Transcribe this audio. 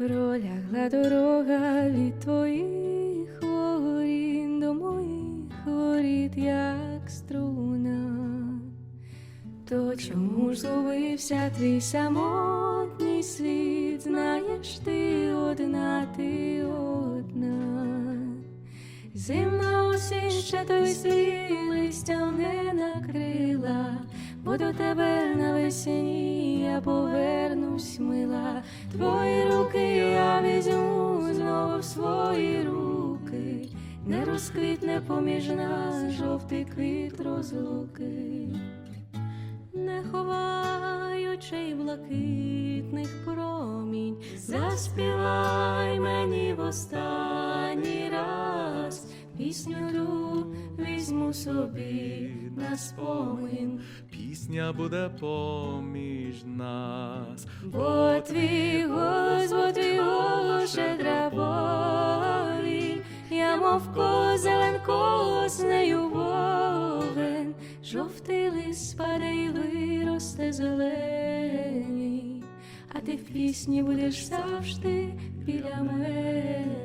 Пролягла дорога від твоїх воріт до моїх воріт, як струна. То чому ж згубився твій самотній світ? Знаєш ти одна, ти одна. Зимна осінь ще той свій листя не накрила, бо до тебе навесні я повернусь мила. Твої не розквітне поміж нас жовтий квіт розлуки не ховаючи й блакитних промінь, заспівай мені в останній раз пісню ту візьму собі на спомин, Пісня буде поміж нас. бо твій голос, я мов козелен коснею вовен, жовтий лист спаде й виросте зелений, а ти в пісні будеш завжди біля мене.